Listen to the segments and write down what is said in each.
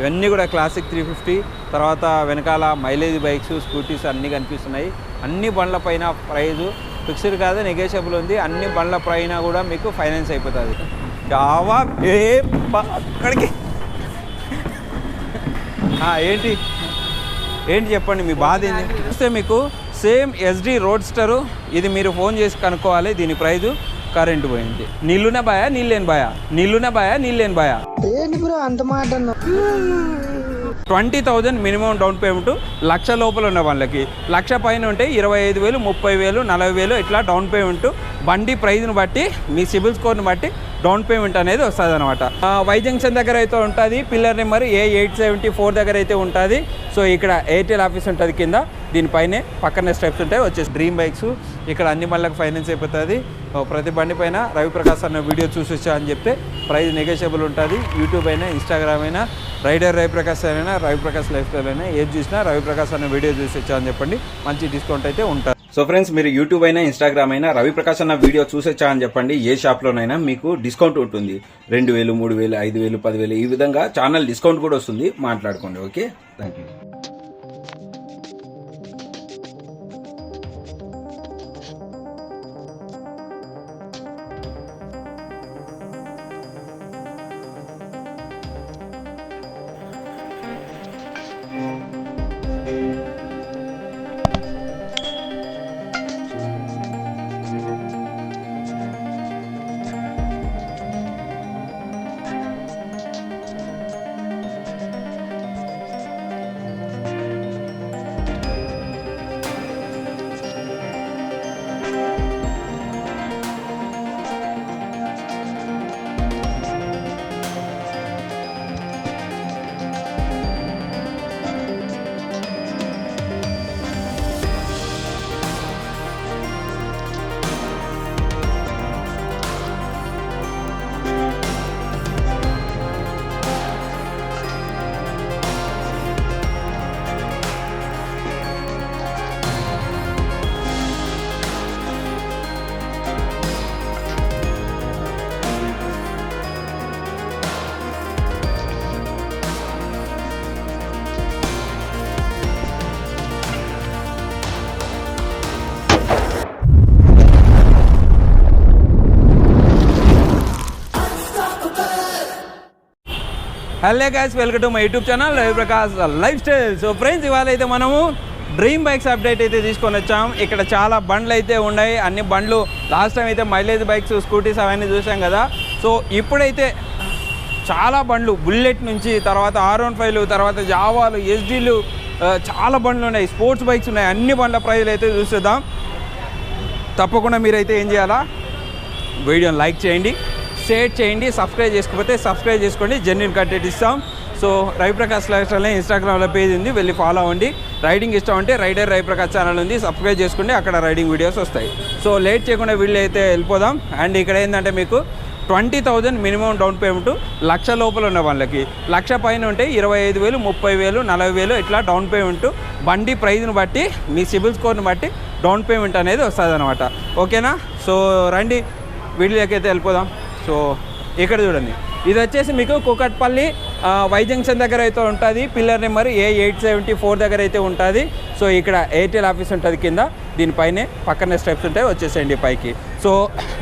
ఇవన్నీ కూడా classic three fifty తర్వాత వెనకాల మైలేజ్ బైక్స్ స్కూటీస్ అన్నీ కనిపిస్తున్నాయి. అన్ని బండ్ల పైన ప్రైజు ఫిక్స్డ్ కాదు నెగోషియబుల్ ఉంది. అన్ని బండ్ల పైన కూడా మీకు ఫైనాన్స్ అయిపోతుంది. జావా ఏ అక్కడికి. ఏంటి? ఏంటి చెప్పండి మీ బాధ ఏంటి చూస్తే మీకు. Same SD roadster. ఇది మీరు ఫోన్ చేసి కనుక్కోవాలి దీని ప్రైజు కరెంటు పోయింది. నీళ్ళునే బాయా నీళ్ళేని బాయా? నీళ్ళునే బాయా నీళ్ళేని బాయా? ఏంటి బ్రో అంత మాట twenty thousand minimum down payment lakh లోపల ఉన్న వాళ్ళకి. లక్ష పైన ఉంటే ఇరవై ఐదు వేలు ముప్పై వేలు నలభై వేలు ఇట్లా డౌన్ పేమెంట్. బండి ప్రైజ్ని బట్టి మీ సిబిల్ స్కోర్ని బట్టి డౌన్ పేమెంట్ అనేది వస్తుంది అనమాట వై జంక్షన్ దగ్గర అయితే ఉంటుంది. Pillar number A eight seventy four దగ్గర అయితే ఉంటుంది. సో ఇక్కడ ఎయిర్టెల్ ఆఫీస్ ఉంటుంది కింద. దీనిపైనే పక్కనే స్టెప్స్ ఉంటాయి. వచ్చేసి డ్రీమ్ బైక్స్. ఇక్కడ అన్ని బండ్లకు ఫైనాన్స్ అయిపోతుంది. ప్రతి బండి పైన రవిప్రకాశ్ అన్న వీడియో చూసి అని చెప్తే ప్రైజ్ నెగోషియబుల్ ఉంటుంది. యూట్యూబ్ అయినా ఇన్స్టాగ్రామ్ అయినా రైడర్ రవిప్రకాశ్ అయినా రవిప్రకాశ్ లైఫ్ స్టైల్ అయినా ఏది చూసినా రవిప్రకాశ్ అన్న వీడియో చూసి వచ్చా అని చెప్పండి. మంచి డిస్కౌంట్ అయితే ఉంటుంది సో ఫ్రెండ్స్ మీరు యూట్యూబ్ అయినా ఇన్స్టాగ్రామ్ అయినా రవిప్రకాశ్ అన్న వీడియో చూసొచ్చా అని చెప్పండి. ఏ షాప్లోనైనా మీకు డిస్కౌంట్ ఉంటుంది. రెండు వేలు మూడు వేలు ఐదు వేలు పదివేలు ఈ విధంగా ఛానల్ డిస్కౌంట్ కూడా వస్తుంది. మాట్లాడుకోండి okay thank you hello guys welcome to my YouTube channel Raviprakash lifestyle so friends ఇవాళ అయితే మనము డ్రీమ్ బైక్స్ అప్డేట్ అయితే తీసుకొని వచ్చాం. ఇక్కడ చాలా బండ్లు అయితే ఉన్నాయి. అన్ని బండ్లు లాస్ట్ టైం అయితే మైలేజ్ బైక్స్ స్కూటీస్ అవన్నీ చూసాం కదా. సో ఇప్పుడైతే చాలా బండ్లు బుల్లెట్ నుంచి తర్వాత ఆర్ వన్ ఫైవ్లు తర్వాత జావాలు ఎస్డీలు చాలా బండ్లు ఉన్నాయి. స్పోర్ట్స్ బైక్స్ ఉన్నాయి. అన్ని బండ్ల ప్రైజ్లు అయితే చూసేద్దాం. తప్పకుండా మీరైతే ఏం చేయాలా? వీడియోని లైక్ చేయండి. షేర్ చేయండి సబ్స్క్రైబ్ చేసుకోకపోతే సబ్స్క్రైబ్ చేసుకోండి జెన్యున్ కంటెంట్ ఇస్తాం. సో రవిప్రకాష్ లైఫ్ స్టైల్ ఇన్స్టాగ్రామ్లో పేజ్ ఉంది వెళ్ళి ఫాలో అవ్వండి. రైడింగ్ ఇష్టం అంటే రైడర్ రవిప్రకాష్ ఛానల్ ఉంది సబ్స్క్రైబ్ చేసుకోండి అక్కడ రైడింగ్ వీడియోస్ వస్తాయి. సో లేట్ చేయకుండా వీళ్ళు అయితే వెళ్ళిపోదాం. అండ్ ఇక్కడ ఏంటంటే మీకు twenty thousand minimum down payment lakh లోపల ఉన్న వాళ్ళకి. లక్ష పైన ఉంటే ఇరవై ఐదు వేలు ముప్పై వేలు నలభై వేలు ఇట్లా డౌన్ పేమెంట్ బండి ప్రైజ్ని బట్టి మీ సిబిల్ స్కోర్ని బట్టి డౌన్ పేమెంట్ అనేది వస్తుంది అనమాట ఓకేనా సో రండి. వీడియోకి అయితే వెళ్ళిపోదాం. సో ఇక్కడ చూడండి. ఇది వచ్చేసి మీకు కూకట్పల్లి వైజంక్షన్ వై జంక్షన్ దగ్గర అయితే ఉంటుంది. Pillar number A eight seventy four దగ్గర అయితే ఉంటుంది. సో ఇక్కడ ఎయిర్టెల్ ఆఫీస్ ఉంటుంది కింద. దీనిపైనే పక్కనే స్టెప్స్ ఉంటాయి. వచ్చేసేయండి పైకి. సో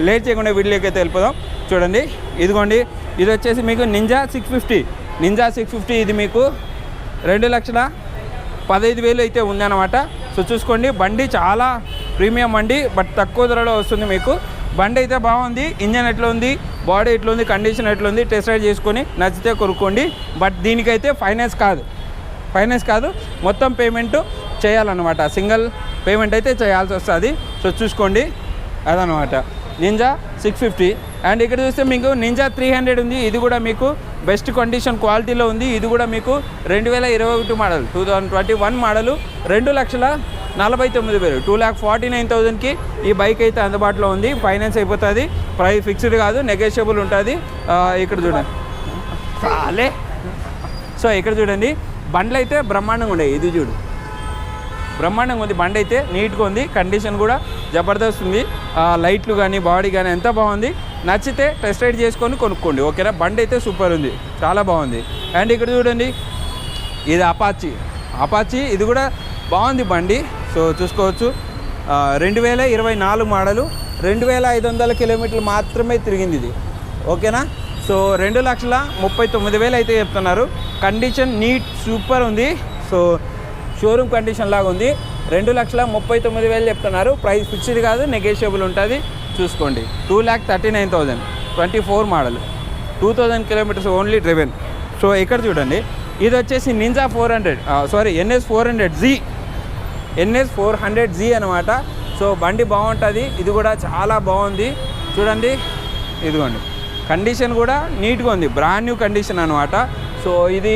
లేట్ చేయకుండా వీడియోకి అయితే వెళ్ళిపోదాం. చూడండి. ఇదిగోండి. ఇది వచ్చేసి మీకు Ninja six fifty Ninja six fifty ఇది మీకు రెండు లక్షల పదహైదు వేలు అయితే ఉందన్నమాట. సో చూసుకోండి. బండి చాలా ప్రీమియం బండి బట్ తక్కువ ధరలో వస్తుంది మీకు. బండి అయితే బాగుంది ఇంజన్ ఎట్లా ఉంది బాడీ ఎట్లా ఉంది కండిషన్ ఎట్లా ఉంది టెస్ట్ రైడ్ చేసుకొని నచ్చితే కొనుక్కోండి. బట్ దీనికైతే ఫైనాన్స్ కాదు. ఫైనాన్స్ కాదు మొత్తం పేమెంట్ చేయాలన్నమాట. సింగిల్ పేమెంట్ అయితే చేయాల్సి వస్తుంది. సో చూసుకోండి. అదనమాట నింజా సిక్స్ ఫిఫ్టీ అండ్ ఇక్కడ చూస్తే మీకు నింజా త్రీ హండ్రెడ్ ఉంది. ఇది కూడా మీకు బెస్ట్ కండిషన్ క్వాలిటీలో ఉంది. ఇది కూడా మీకు రెండు వేల ఇరవై ఒకటి model two thousand twenty one model రెండు లక్షల నలభై తొమ్మిది వేలు. టూ ల్యాక్ ఫార్టీ నైన్ థౌజండ్కి ఈ బైక్ అయితే అందుబాటులో ఉంది. ఫైనాన్స్ అయిపోతుంది. ప్రైస్ ఫిక్స్డ్ కాదు నెగోషియబుల్ ఉంటుంది. ఇక్కడ చూడండి. చాలే సో ఇక్కడ చూడండి. బండ్లు అయితే బ్రహ్మాండంగా ఉన్నాయి. ఇది చూడు. బ్రహ్మాండంగా ఉంది. బండి అయితే నీట్గా ఉంది. కండిషన్ కూడా జబర్దస్త్ ఉంది. లైట్లు కానీ బాడీ కానీ ఎంత బాగుంది. నచ్చితే టెస్ట్ రైడ్ చేసుకొని కొనుక్కోండి. ఓకేనా? బండి అయితే సూపర్ ఉంది. చాలా బాగుంది. అండ్ ఇక్కడ చూడండి. ఇది అపాచి అపాచి ఇది కూడా బాగుంది బండి. సో చూసుకోవచ్చు. రెండు వేల ఇరవై నాలుగు మోడలు రెండు వేల ఐదు వందల కిలోమీటర్లు మాత్రమే తిరిగింది ఇది. ఓకేనా? సో రెండు లక్షల ముప్పై తొమ్మిది వేలు అయితే చెప్తున్నారు. కండిషన్ నీట్ సూపర్ ఉంది. సో షోరూమ్ కండిషన్ లాగా ఉంది. రెండు లక్షల ముప్పై తొమ్మిది వేలు చెప్తున్నారు. ప్రైస్ ఫిక్స్డ్ కాదు నెగోషియబుల్ ఉంటుంది. చూసుకోండి. Two lakh thirty nine thousand twenty four model. Two thousand kilometres only driven. So ఇక్కడ చూడండి. ఇది వచ్చేసి Ninja four hundred sorry NS four hundred Z NS four hundred Z అనమాట సో బండి బాగుంటుంది. ఇది కూడా చాలా బాగుంది. చూడండి. ఇదిగోండి. కండిషన్ కూడా నీట్గా ఉంది. బ్రాండ్ న్యూ కండిషన్ అనమాట సో ఇది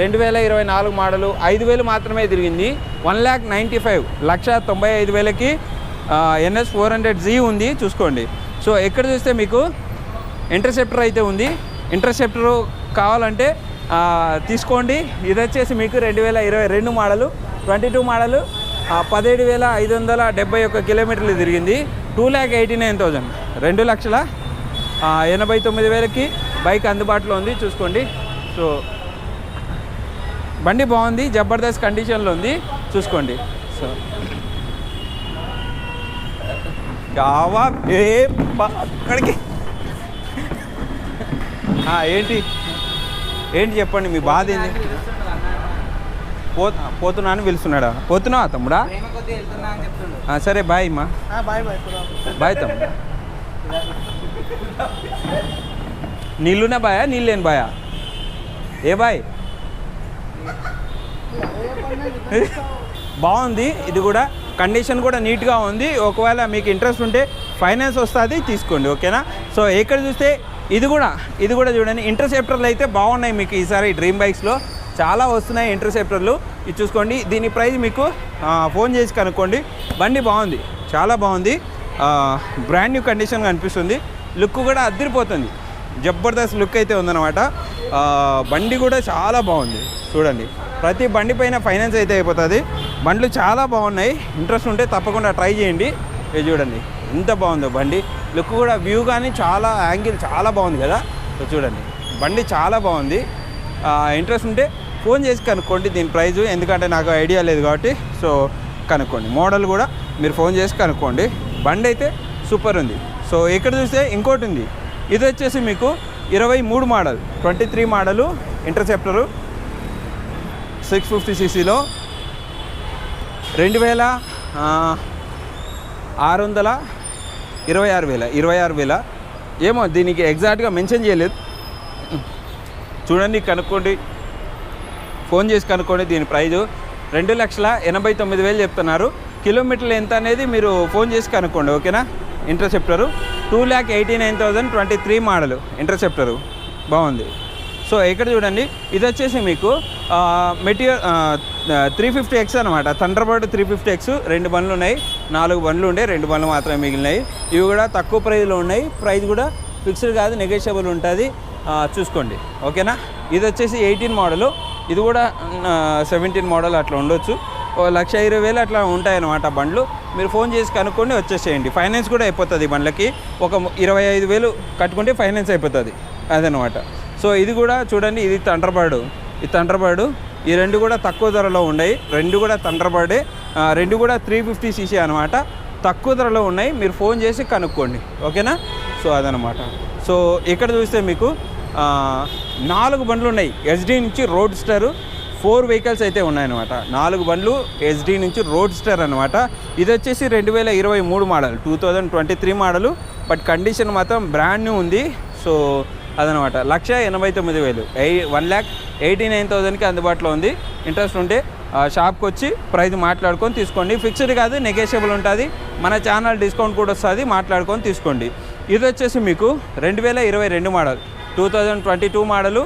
రెండు వేల ఇరవై నాలుగు మోడలు. ఐదు వేలు మాత్రమే తిరిగింది. One lakh ninety five. Lakh తొంభై ఐదు వేలకి ఎన్ఎస్ ఫోర్ హండ్రెడ్ జీ ఉంది. చూసుకోండి. సో ఎక్కడ చూస్తే మీకు ఇంటర్సెప్టర్ అయితే ఉంది. ఇంటర్సెప్టర్ కావాలంటే తీసుకోండి. ఇది వచ్చేసి మీకు రెండు వేల ఇరవై రెండు మోడలు. ట్వంటీ టూ మోడల్ పదిహేడు వేల ఐదు వందల డెబ్బై ఒక్క కిలోమీటర్లు తిరిగింది. Two lakh eighty nine thousand రెండు లక్షల ఎనభై తొమ్మిది వేలకి బైక్ అందుబాటులో ఉంది. చూసుకోండి. సో బండి బాగుంది జబర్దస్త్ కండిషన్లో ఉంది. చూసుకోండి. సో కావా అక్కడికి. ఏంటి? ఏంటి చెప్పండి మీ బాధ ఏంటి పో పోతున్నా అని పిలుస్తున్నాడా? పోతున్నావా తమ్ముడా? సరే బాయ్ అమ్మా. బాయ్ తమ్ముడు. నీళ్ళున్న బాయా? నీళ్ళు లేని బాయా? ఏ బాయ్? బాగుంది ఇది కూడా. కండిషన్ కూడా నీట్గా ఉంది. ఒకవేళ మీకు ఇంట్రెస్ట్ ఉంటే ఫైనాన్స్ వస్తుంది తీసుకోండి ఓకేనా? సో ఎక్కడ చూస్తే ఇది కూడా ఇది కూడా చూడండి. ఇంటర్సెప్టర్లు అయితే బాగున్నాయి మీకు ఈసారి డ్రీమ్ బైక్స్లో. చాలా వస్తున్నాయి ఇంటర్సెప్టర్లు. ఇది చూసుకోండి. దీని ప్రైస్ మీకు ఫోన్ చేసి కనుక్కోండి. బండి బాగుంది. చాలా బాగుంది. బ్రాండ్ న్యూ కండిషన్ కనిపిస్తుంది. లుక్ కూడా అద్దరిపోతుంది. జబర్దస్త్ లుక్ అయితే ఉందన్నమాట. బండి కూడా చాలా బాగుంది. చూడండి. ప్రతి బండి పైన ఫైనాన్స్ అయితే అయిపోతుంది. బండ్లు చాలా బాగున్నాయి. ఇంట్రెస్ట్ ఉంటే తప్పకుండా ట్రై చేయండి. ఇది చూడండి. ఎంత బాగుందో బండి. లుక్ కూడా వ్యూ కానీ చాలా యాంగిల్ చాలా బాగుంది కదా. చూడండి. బండి చాలా బాగుంది. ఇంట్రెస్ట్ ఉంటే ఫోన్ చేసి కనుక్కోండి దీని ప్రైజు ఎందుకంటే నాకు ఐడియా లేదు కాబట్టి సో కనుక్కోండి. మోడల్ కూడా మీరు ఫోన్ చేసి కనుక్కోండి. బండి అయితే సూపర్ ఉంది. సో ఇక్కడ చూస్తే ఇంకోటి ఉంది. ఇది వచ్చేసి మీకు ఇరవై మూడు model twenty three model Interceptor six fifty సీసీలో రెండు వేల ఆరు వందల ఇరవై ఆరు వేల ఇరవై ఆరు వేల. ఏమో దీనికి ఎగ్జాక్ట్గా మెన్షన్ చేయలేదు. చూడండి కనుక్కోండి. ఫోన్ చేసి కనుక్కోండి దీని ప్రైజు రెండు లక్షల ఎనభై తొమ్మిది వేలు చెప్తున్నారు. కిలోమీటర్లు ఎంత అనేది మీరు ఫోన్ చేసి కనుక్కోండి ఓకేనా? Interceptor. Two lakh eighty nine thousand twenty three model Interceptor. బాగుంది. సో ఇక్కడ చూడండి ఇది వచ్చేసి మీకు మెటీరియల్ త్రీ ఫిఫ్టీ ఎక్స్ అనమాట థండర్బర్డ్ త్రీ ఫిఫ్టీ ఎక్స్ రెండు బండ్లు ఉన్నాయి. నాలుగు బండ్లు ఉండే రెండు బండ్లు మాత్రమే మిగిలినాయి. ఇవి కూడా తక్కువ ప్రైజ్లో ఉన్నాయి. ప్రైస్ కూడా ఫిక్స్డ్ కాదు నెగోషియబుల్ ఉంటుంది. చూసుకోండి ఓకేనా? ఇది వచ్చేసి ఎయిటీన్ మోడలు. ఇది కూడా సెవెంటీన్ మోడల్ అట్లా ఉండొచ్చు. ఓ లక్ష ఇరవై వేలు అట్లా ఉంటాయన్నమాట బండ్లు. మీరు ఫోన్ చేసి కనుక్కొని వచ్చేసేయండి. ఫైనాన్స్ కూడా అయిపోతుంది బండ్లకి. ఒక ఇరవై ఐదు వేలు కట్టుకుంటే ఫైనాన్స్ అయిపోతుంది. అదనమాట సో ఇది కూడా చూడండి ఇది తండ్రబాడు. ఈ తండ్రబాడు ఈ రెండు కూడా తక్కువ ధరలో ఉన్నాయి. రెండు కూడా తండ్రబాడే. రెండు కూడా త్రీ ఫిఫ్టీ సీసీ అనమాట తక్కువ ధరలో ఉన్నాయి. మీరు ఫోన్ చేసి కనుక్కోండి. ఓకేనా? సో అదనమాట సో ఇక్కడ చూస్తే మీకు నాలుగు బండ్లు ఉన్నాయి. ఎస్డి నుంచి రోడ్ స్టార్ ఫోర్ వెహికల్స్ అయితే ఉన్నాయన్నమాట. నాలుగు బండ్లు ఎస్డి నుంచి రోడ్ స్టార్ అనమాట ఇది వచ్చేసి రెండు వేల ఇరవై మూడు model two thousand twenty three model but condition మాత్రం బ్రాండ్ న్యూ ఉంది. సో అదనమాట లక్ష ఎనభై తొమ్మిది వేలు. ఎయి వన్ ల్యాక్ ఎయిటీ నైన్ థౌజండ్కి అందుబాటులో ఉంది. ఇంట్రెస్ట్ ఉంటే షాప్కి వచ్చి ప్రైస్ మాట్లాడుకొని తీసుకోండి. ఫిక్స్డ్ కాదు నెగోషియబుల్ ఉంటుంది. మన ఛానల్ డిస్కౌంట్ కూడా వస్తుంది మాట్లాడుకొని తీసుకోండి. ఇది వచ్చేసి మీకు రెండు వేల ఇరవై రెండు model two thousand twenty two model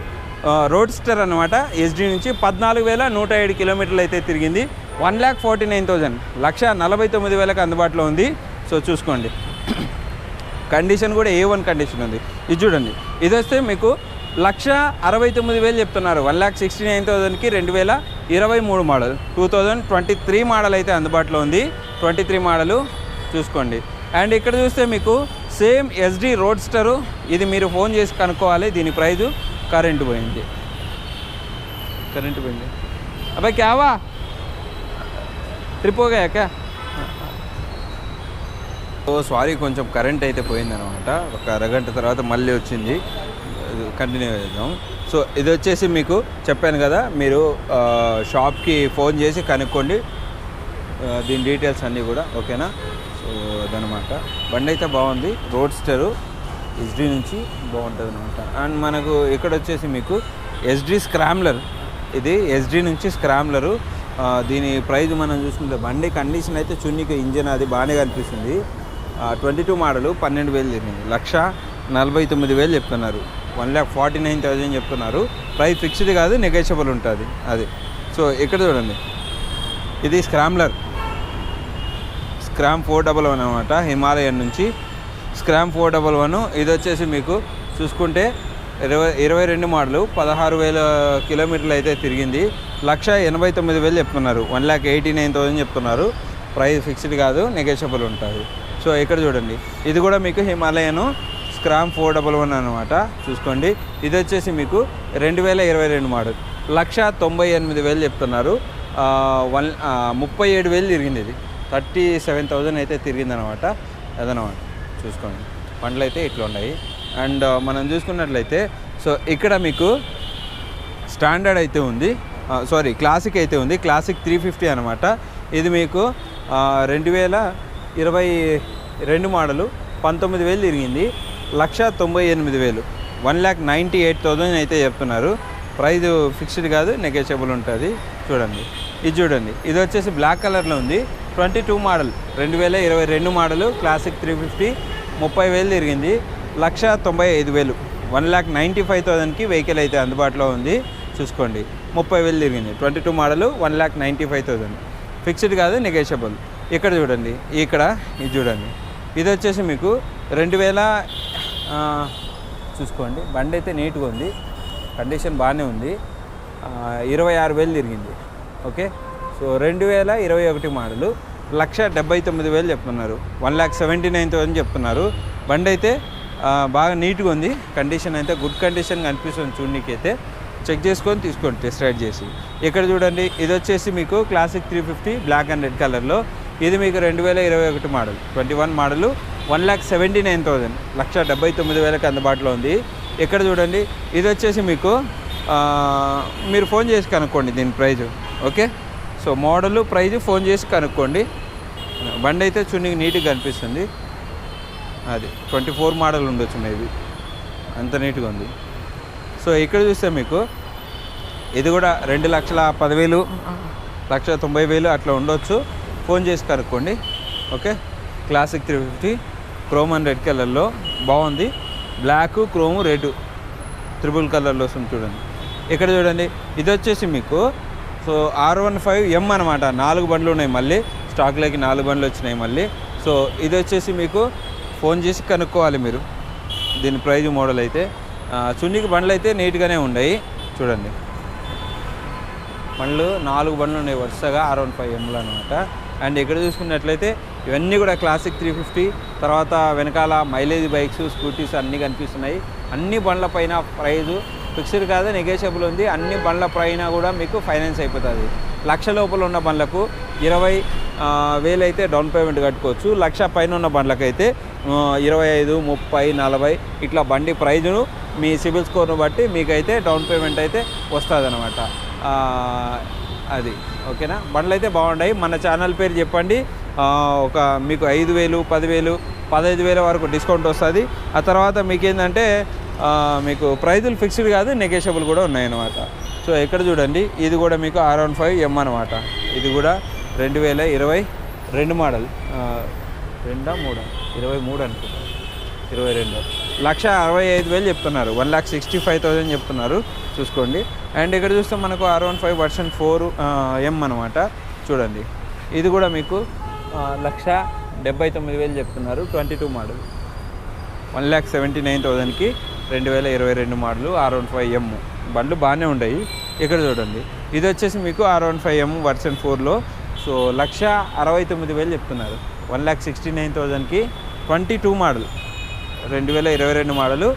roadster అనమాట ఎస్డి నుంచి పద్నాలుగు వేల నూట ఏడు కిలోమీటర్లు అయితే తిరిగింది. One lakh forty nine thousand lakh నలభై తొమ్మిది వేలకు అందుబాటులో ఉంది. సో చూసుకోండి. కండిషన్ కూడా ఏ వన్ కండిషన్ ఉంది. ఇది చూడండి. ఇది వస్తే మీకు లక్ష అరవై తొమ్మిది వేలు చెప్తున్నారు. వన్ ల్యాక్ సిక్స్టీ నైన్ థౌజండ్కి రెండు వేల ఇరవై మూడు model. Two thousand twenty three model అయితే అందుబాటులో ఉంది. ట్వంటీ త్రీ మోడలు చూసుకోండి. అండ్ ఇక్కడ చూస్తే మీకు సేమ్ ఎస్డి రోడ్స్టరు. ఇది మీరు ఫోన్ చేసి కనుక్కోవాలి. దీని ప్రైజు కరెంటు పోయింది. కరెంటు పోయింది. అబ్బాయి క్యావా? ట్రిప్ ఓకే క్యా సో సారీ కొంచెం కరెంట్ అయితే పోయిందనమాట ఒక అరగంట తర్వాత మళ్ళీ వచ్చింది. కంటిన్యూ చేద్దాం. సో ఇది వచ్చేసి మీకు చెప్పాను కదా మీరు షాప్కి ఫోన్ చేసి కనుక్కోండి. దీని డీటెయిల్స్ అన్నీ కూడా ఓకేనా? అదనమాట. బండి అయితే బాగుంది. రోడ్స్టరు ఎస్డీ నుంచి బాగుంటుంది అనమాట అండ్ మనకు ఇక్కడ వచ్చేసి మీకు ఎస్డీ స్క్రామ్లర్. ఇది ఎస్డీ నుంచి స్క్రామ్లరు. దీని ప్రైజ్ మనం చూసుకుంటే బండి కండిషన్ అయితే చున్నీకి ఇంజిన్ అది బాగానే కనిపిస్తుంది. ట్వంటీ టూ మోడలు పన్నెండు వేలు తిరిగింది. లక్ష నలభై తొమ్మిది వేలు చెప్తున్నారు. One lakh forty nine thousand చెప్తున్నారు. ప్రైస్ ఫిక్స్డ్ కాదు నెగోషియబుల్ ఉంటుంది. అది. సో ఇక్కడ చూడండి. ఇది scrambler. Scram four double one అనమాట హిమాలయన్ నుంచి. స్క్రామ్ ఫోర్ డబల్ వన్ ఇది వచ్చేసి మీకు చూసుకుంటే ఇరవై ఇరవై రెండు మోడలు పదహారు వేల కిలోమీటర్లు అయితే తిరిగింది. లక్ష ఎనభై తొమ్మిది వేలు చెప్తున్నారు. One lakh eighty nine thousand చెప్తున్నారు. ప్రైస్ ఫిక్స్డ్ కాదు నెగోషియబుల్ ఉంటుంది. సో ఇక్కడ చూడండి. ఇది కూడా మీకు Himalayan Scram four double one అనమాట చూసుకోండి. ఇది వచ్చేసి మీకు రెండు వేల ఇరవై రెండు మోడల్. లక్ష తొంభై ఎనిమిది వేలు చెప్తున్నారు. వన్ ముప్పై ఏడు వేలు తిరిగింది ఇది. థర్టీ సెవెన్ థౌజండ్ అయితే తిరిగిందనమాట. అదనమాట. చూసుకోండి. పండ్లు అయితే ఇట్లా ఉన్నాయి. అండ్ మనం చూసుకున్నట్లయితే సో ఇక్కడ మీకు స్టాండర్డ్ అయితే ఉంది. సారీ క్లాసిక్ అయితే ఉంది. క్లాసిక్ త్రీ ఫిఫ్టీ అనమాట. ఇది మీకు రెండు వేల ఇరవై రెండు మోడలు పంతొమ్మిది వేలు తిరిగింది. లక్ష తొంభై ఎనిమిది వేలు. One lakh ninety eight thousand అయితే చెప్తున్నారు. ప్రైజ్ ఫిక్స్డ్ కాదు నెగోషియబుల్ ఉంటుంది. చూడండి. ఇది చూడండి. ఇది వచ్చేసి బ్లాక్ కలర్లో ఉంది. ట్వంటీ టూ మోడల్ రెండు వేల ఇరవై రెండు మోడలు క్లాసిక్ త్రీ ఫిఫ్టీ ముప్పై వేలు తిరిగింది. లక్ష తొంభై ఐదు వేలు వన్ ల్యాక్ నైంటీ ఫైవ్ థౌజండ్కి వెహికల్ అయితే అందుబాటులో ఉంది. చూసుకోండి ముప్పై వేలు తిరిగింది. Twenty two model one lakh ninety five thousand. Fixed కాదు నెగోషియబుల్ ఇక్కడ చూడండి ఇక్కడ ఇది చూడండి. ఇది వచ్చేసి మీకు రెండు వేల చూసుకోండి బండి అయితే నీట్గా ఉంది. కండిషన్ బాగానే ఉంది. ఇరవై ఆరు వేలు తిరిగింది. ఓకే? సో రెండు వేల ఇరవై ఒకటి మోడలు. లక్ష డెబ్బై తొమ్మిది వేలు చెప్తున్నారు. One lakh seventy nine thousand చెప్తున్నారు. బండి అయితే బాగా నీట్గా ఉంది. కండిషన్ అయితే గుడ్ కండిషన్ కనిపిస్తుంది చూడనీకి అయితే చెక్ చేసుకొని తీసుకోండి టెస్ట్ రైడ్ చేసి. ఇక్కడ చూడండి ఇది వచ్చేసి మీకు Classic three fifty black and red కలర్లో. ఇది మీకు రెండు వేల ఇరవై ఒకటి model. Twenty one model one lakh seventy nine thousand lakh డెబ్బై తొమ్మిది వేలకు అందుబాటులో ఉంది. ఇక్కడ చూడండి ఇది వచ్చేసి మీకు మీరు ఫోన్ చేసి కనుక్కోండి దీని price. Okay? So model price phone చేసి కనుక్కోండి. బండి అయితే చున్నీకి నీట్గా కనిపిస్తుంది. అది ట్వంటీ ఫోర్ మోడల్ ఉండొచ్చు మేబీ. అంత నీట్గా ఉంది. సో ఇక్కడ చూస్తే మీకు ఇది కూడా రెండు లక్షల పదివేలు లక్ష తొంభై వేలు అట్లా ఉండొచ్చు. ఫోన్ చేసి కనుక్కోండి. Okay? Classic three fifty chrome and red కలర్లో బాగుంది. బ్లాక్ క్రోము రెడ్ త్రిబుల్ కలర్లో వస్తుంది చూడండి. ఇక్కడ చూడండి ఇది వచ్చేసి మీకు so R one five M అనమాట నాలుగు బండ్లు ఉన్నాయి మళ్ళీ. స్టాక్లోకి నాలుగు బండ్లు వచ్చినాయి మళ్ళీ. సో ఇది వచ్చేసి మీకు ఫోన్ చేసి కనుక్కోవాలి మీరు. దీని ప్రైజ్ మోడల్ అయితే. చున్నీకి బండ్లు అయితే నీట్గానే ఉన్నాయి. చూడండి. బండ్లు నాలుగు బండ్లు ఉన్నాయి వరుసగా ఆర్ వన్ ఫైవ్ ఎంలు అనమాట అండ్ ఇక్కడ చూసుకున్నట్లయితే ఇవన్నీ కూడా క్లాసిక్ త్రీ ఫిఫ్టీ. తర్వాత వెనకాల మైలేజ్ బైక్స్ స్కూటీస్ అన్నీ కనిపిస్తున్నాయి. అన్ని బండ్ల పైన ప్రైజు ఫిక్స్డ్ కాదు నెగోషియబుల్ ఉంది. అన్ని బండ్ల పైన కూడా మీకు ఫైనాన్స్ అయిపోతుంది. లక్ష లోపల ఉన్న బండ్లకు ఇరవై వేలైతే డౌన్ పేమెంట్ కట్టుకోవచ్చు. లక్ష పైన ఉన్న బండ్లకైతే ఇరవై ఐదు ముప్పై నలభై ఇట్లా బండి ప్రైజును మీ సిబిల్ స్కోర్ను బట్టి మీకైతే డౌన్ పేమెంట్ అయితే వస్తుంది అనమాట అది. ఓకేనా? బండ్లు అయితే బాగున్నాయి మన ఛానల్ పేరు చెప్పండి. ఒక మీకు ఐదు వేలు పదివేలు పదహైదు వేల వరకు డిస్కౌంట్ వస్తుంది. ఆ తర్వాత మీకు ఏంటంటే మీకు ప్రైజులు ఫిక్స్డ్ కాదు నెగోషియబుల్ కూడా ఉన్నాయన్నమాట. సో ఇక్కడ చూడండి ఇది కూడా మీకు ఆర్ వన్ ఫైవ్ ఎం అనమాట ఇది కూడా రెండు వేల ఇరవై రెండు మోడల్ రెండా మూడా? ఇరవై మూడు అనుకుంటా. ఇరవై రెండు. లక్ష అరవై ఐదు వేలు చెప్తున్నారు. One lakh sixty five thousand చెప్తున్నారు. చూసుకోండి. అండ్ ఇక్కడ చూస్తే మనకు R one five version four M అనమాట చూడండి. ఇది కూడా మీకు లక్ష డెబ్బై తొమ్మిది వేలు చెప్తున్నారు. Twenty two model one lakh seventy nine థౌజండ్కి రెండు వేల ఇరవై రెండు model R one five M. బండ్లు బాగానే ఉన్నాయి ఇక్కడ చూడండి. ఇది వచ్చేసి మీకు R one five M version ఫోర్లో. సో లక్ష అరవై తొమ్మిది వేలు చెప్తున్నారు. వన్ ల్యాక్ సిక్స్టీ నైన్ థౌజండ్కి ట్వంటీ టూ మోడల్. రెండు వేల ఇరవై రెండు మోడలు.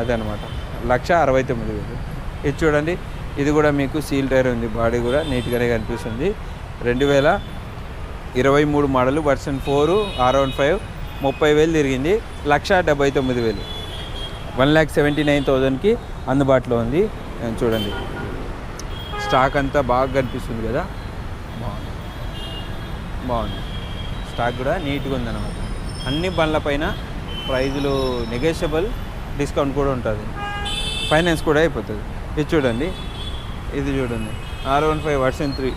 అదనమాట. లక్ష అరవై తొమ్మిది వేలు. ఇది చూడండి. ఇది కూడా మీకు సీల్ టైర్ ఉంది. బాడీ కూడా నీట్గానే కనిపిస్తుంది. రెండు వేల ఇరవై మూడు model version four R one five ముప్పై వేలు తిరిగింది. లక్ష డెబ్బై తొమ్మిది వేలు. వన్ ల్యాక్ సెవెంటీ నైన్ థౌజండ్కి అందుబాటులో ఉంది. చూడండి. స్టాక్ అంతా బాగా కనిపిస్తుంది కదా? బాగుంది. బాగుంది. స్టాక్ కూడా నీట్గా ఉందన్నమాట. అన్ని బండ్లపైన ప్రైజులు నెగోషియబుల్ డిస్కౌంట్ కూడా ఉంటుంది. ఫైనాన్స్ కూడా అయిపోతుంది. ఇది చూడండి. ఇది చూడండి. R one five version three.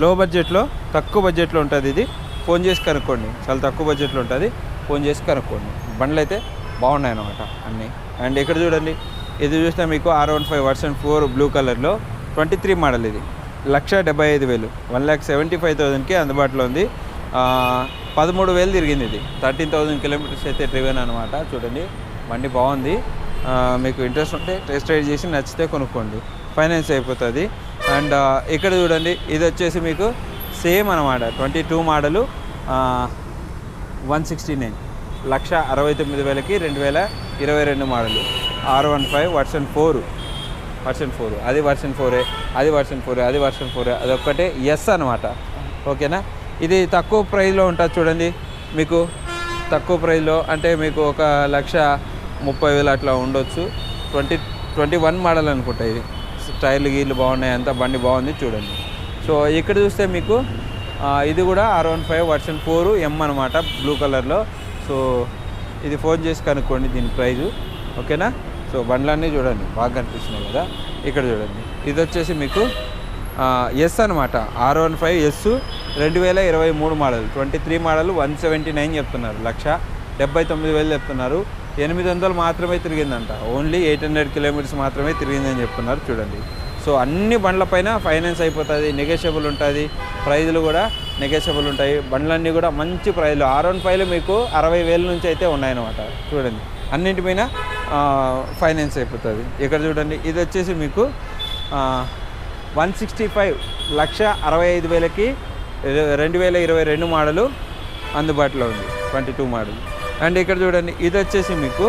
Low బడ్జెట్లో తక్కువ బడ్జెట్లో ఉంటుంది ఇది. ఫోన్ చేసి కనుక్కోండి. చాలా తక్కువ బడ్జెట్లో ఉంటుంది. ఫోన్ చేసి కనుక్కోండి. బండ్లు అయితే బాగున్నాయి అన్నమాట అన్నీ. అండ్ ఇక్కడ చూడండి ఇది చూస్తే మీకు R one five version four blue కలర్లో ట్వంటీ త్రీ మోడల్ ఇది. లక్ష డెబ్బై ఐదు వేలు. వన్ ల్యాక్ సెవెంటీ ఫైవ్ థౌజండ్కి అందుబాటులో ఉంది. పదమూడు వేలు తిరిగింది ఇది. థర్టీన్ థౌజండ్ కిలోమీటర్స్ అయితే డ్రివెన్ అనమాట చూడండి బండి బాగుంది. మీకు ఇంట్రెస్ట్ ఉంటే టెస్ట్ రైడ్ చేసి నచ్చితే కొనుక్కోండి. ఫైనాన్స్ అయిపోతుంది. అండ్ ఇక్కడ చూడండి ఇది వచ్చేసి మీకు సేమ్ అనమాట twenty two model one sixty nine lakh అరవై తొమ్మిది వేలకి రెండు వేల ఇరవై రెండు model R one five version four version four అది వర్షన్ ఫోరే అది వర్షన్ ఫోరే అది వర్షన్ ఫోరే అదొక్కటే ఎస్ అనమాట ఓకేనా? ఇది తక్కువ ప్రైస్లో ఉంటుంది చూడండి. మీకు తక్కువ ప్రైస్లో అంటే మీకు ఒక లక్ష ముప్పై వేలు అట్లా ఉండొచ్చు. ట్వంటీ ట్వంటీ వన్ మోడల్ అనుకుంటా ఇది. టైర్లు గీర్లు బాగున్నాయి అంతా బండి బాగుంది చూడండి. సో ఇక్కడ చూస్తే మీకు ఇది కూడా R one five version four M అనమాట బ్లూ కలర్లో సో ఇది ఫోన్ చేసి కనుక్కోండి దీని ప్రైజు ఓకేనా? సో బండ్లన్నీ చూడండి బాగా కనిపిస్తున్నాయి కదా? ఇక్కడ చూడండి. ఇది వచ్చేసి మీకు ఎస్ అనమాట ఆర్ వన్ ఫైవ్ ఎస్ రెండు వేల ఇరవై మూడు model twenty three model one seventy nine చెప్తున్నారు. లక్ష డెబ్బై తొమ్మిది వేలు చెప్తున్నారు. ఎనిమిది వందలు మాత్రమే తిరిగిందంట. ఓన్లీ ఎయిట్ హండ్రెడ్ కిలోమీటర్స్ మాత్రమే తిరిగిందని చెప్తున్నారు చూడండి. సో అన్ని బండ్లపైన ఫైనాన్స్ అయిపోతుంది నెగోషియబుల్ ఉంటుంది. ప్రైజులు కూడా నెగోషియబుల్ ఉంటాయి. బండ్లన్నీ కూడా మంచి ప్రైజ్లు ఆర్ వన్ ఫైవ్లు మీకు అరవై వేల నుంచి అయితే ఉన్నాయన్నమాట. చూడండి. అన్నింటిపైన ఫైనాన్స్ అయిపోతుంది. ఇక్కడ చూడండి. ఇది వచ్చేసి మీకు వన్ సిక్స్టీ ఫైవ్ లక్ష అరవై ఐదు వేలకి రెండు వేల ఇరవై రెండు మోడలు అందుబాటులో ఉంది. Twenty two model. అండ్ ఇక్కడ చూడండి. ఇది వచ్చేసి మీకు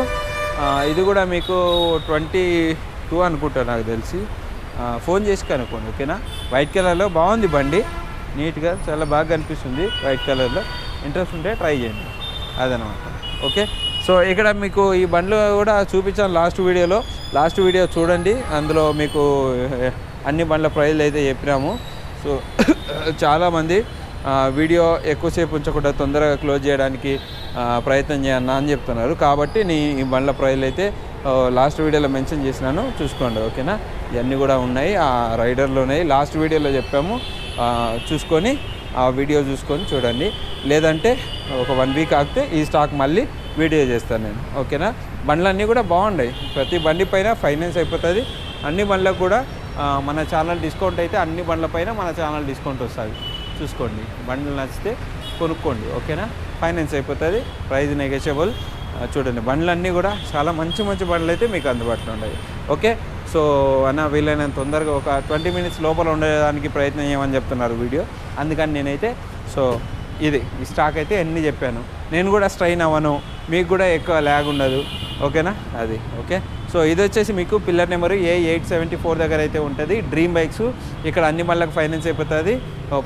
ఇది కూడా మీకు ట్వంటీ టూ అనుకుంటా నాకు తెలిసి. ఫోన్ చేసి కనుక్కోండి ఓకేనా? వైట్ కలర్లో బాగుంది బండి. నీట్గా చాలా బాగా కనిపిస్తుంది వైట్ కలర్లో. ఇంట్రెస్ట్ ఉంటే ట్రై చేయండి. అదనమాట. ఓకే? సో ఇక్కడ మీకు ఈ బండ్లు కూడా చూపించాను లాస్ట్ వీడియోలో. లాస్ట్ వీడియో చూడండి. అందులో మీకు అన్ని బండ్ల ప్రైజ్లు అయితే చెప్పినాము. సో చాలామంది వీడియో ఎక్కువసేపు ఉంచకుండా తొందరగా క్లోజ్ చేయడానికి ప్రయత్నం చేయన్నా అని చెప్తున్నారు. కాబట్టి నీ ఈ బండ్ల ప్రైజ్లు అయితే లాస్ట్ వీడియోలో మెన్షన్ చేసినాను. చూసుకోండి. ఓకేనా? ఇవన్నీ కూడా ఉన్నాయి. ఆ రైడర్లో ఉన్నాయి. లాస్ట్ వీడియోలో చెప్పాము. చూసుకొని ఆ వీడియో చూసుకొని చూడండి. లేదంటే ఒక వన్ వీక్ ఆగితే ఈ స్టాక్ మళ్ళీ వీడియో చేస్తాను నేను. ఓకేనా? బండ్లన్నీ కూడా బాగున్నాయి ప్రతి బండి పైన ఫైనాన్స్ అయిపోతుంది. అన్ని బండ్లకు కూడా మన ఛానల్ డిస్కౌంట్ అయితే అన్ని బండ్ల పైన మన ఛానల్ డిస్కౌంట్ వస్తుంది. చూసుకోండి. బండ్లు నచ్చితే కొనుక్కోండి. ఓకేనా? ఫైనాన్స్ అయిపోతుంది. Price negotiable. చూడండి. బండ్లన్నీ కూడా చాలా మంచి మంచి బండ్లు అయితే మీకు అందుబాటులో ఉన్నాయి. ఓకే? సో అన్న వీలైనంత తొందరగా ఒక ట్వంటీ మినిట్స్ లోపల ఉండడానికి ప్రయత్నం చేయమని చెప్తున్నారు వీడియో. అందుకని నేనైతే సో ఇది ఈ స్టాక్ అయితే ఎన్ని చెప్పాను. నేను కూడా స్ట్రైన్ అవ్వను. మీకు కూడా ఎక్కువ ల్యాగ్ ఉండదు. ఓకేనా? అది ఓకే? సో ఇది వచ్చేసి మీకు pillar number A eight seventy four దగ్గర అయితే ఉంటుంది. డ్రీమ్ బైక్స్ ఇక్కడ అన్ని బండ్లకు ఫైనాన్స్ అయిపోతుంది.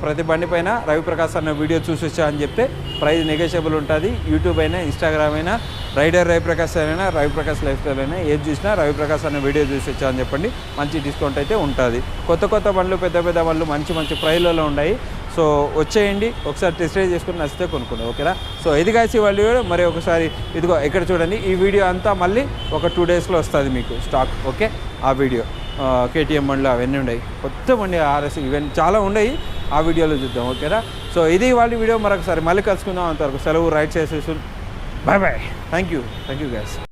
ప్రతి బండి పైన రవిప్రకాష్ అన్న వీడియో చూసి అని చెప్తే ప్రైస్ నెగోషియబుల్ ఉంటుంది. యూట్యూబ్ అయినా ఇన్స్టాగ్రామ్ అయినా రైడర్ రవిప్రకాష్ అయినా రవిప్రకాష్ లైఫ్ స్టైల్ అయినా ఏది చూసినా రవిప్రకాష్ అన్న వీడియో చూసి అని చెప్పండి. మంచి డిస్కౌంట్ అయితే ఉంటుంది. కొత్త కొత్త బండ్లు పెద్ద పెద్ద బండ్లు మంచి మంచి ప్రైజ్లలో ఉన్నాయి. సో వచ్చేయండి ఒకసారి టెస్ట్ డ్రైవ్ చేసుకుని నచ్చితే కొనుక్కోండి ఓకేనా? సో ఇది కాసి వాళ్ళు మరి ఒకసారి ఇదిగో ఇక్కడ చూడండి ఈ వీడియో అంతా మళ్ళీ ఒక టూ డేస్లో వస్తుంది మీకు స్టాక్ ఓకే? ఆ వీడియో కేటీఎం బండ్లు అవన్నీ ఉన్నాయి. కొత్త బండి ఆర్ఎస్ ఇవన్నీ చాలా ఉన్నాయి ఆ వీడియోలో చూద్దాం ఓకేనా? సో ఇది వాళ్ళ వీడియో మరొకసారి మళ్ళీ కలుసుకుందాం అంతవరకు సెలవు రైట్ చేసేసి bye bye thank you thank you guys